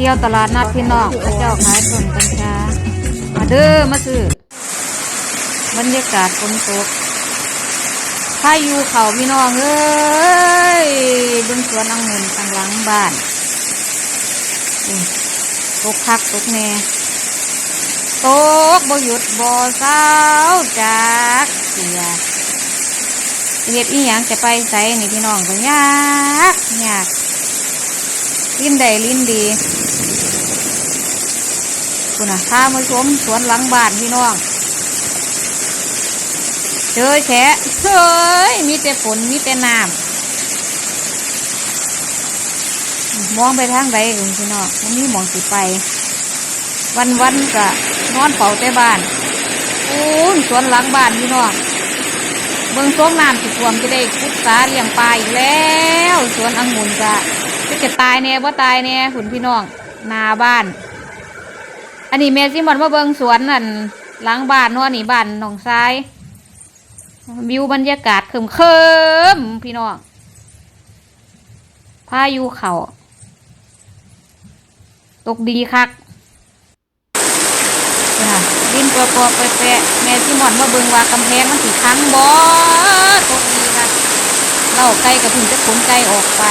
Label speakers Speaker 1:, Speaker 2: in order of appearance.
Speaker 1: ที่ยวตลาดนัดพี่น้องพระเจ้าขายต้นกัญชามาเด้อมาซื้อบรรยากาศฝนตกพายุเขาพี่น้องเอ้ยเบึงสวนองุ่นทางหลังบ้านตกคักตกแน่ตกบ่หยุดบ่เศร้าจากเสียเฮ็ดอีหยังจะไปใส่นี่พี่น้องก็ยากยาก ลิ้นใดลิ้นดีคุณน่ะพามาชมสวนหลังบ้านพี่น้องเจอแฉะเฮ้ยมีแต่ฝนมีแต่น้ำมองไปทางใดกันพี่น้องมันมีหมองสิไป วันวันก็นอนเฝ้าแต่บ้านโอ้สวนหลังบ้านพี่น้องเบิ่งส้มน้ำสิท่วมจะได้พุทธาเลี้ยงปลาอีกแล้ว สวนองุ่นกะ จะตายแน่ว่าตายแน่คุณพี่น้องนาบ้าน อันนี้แม่ซิมอนมาเบิงสวนนั่นหลังบ้านนาะนี่บ้านหนองทรายวิวบรรยากาศเคิมเคิมพี่น้องพายุเขาตกดีคักนะดินปอปอๆแปะแม่ซิมอนมาเบิงว่ากำแพงมันสีค้างบ่ตกดีค่ะเล่าไก่กับถึงจะขนไก่ออกไป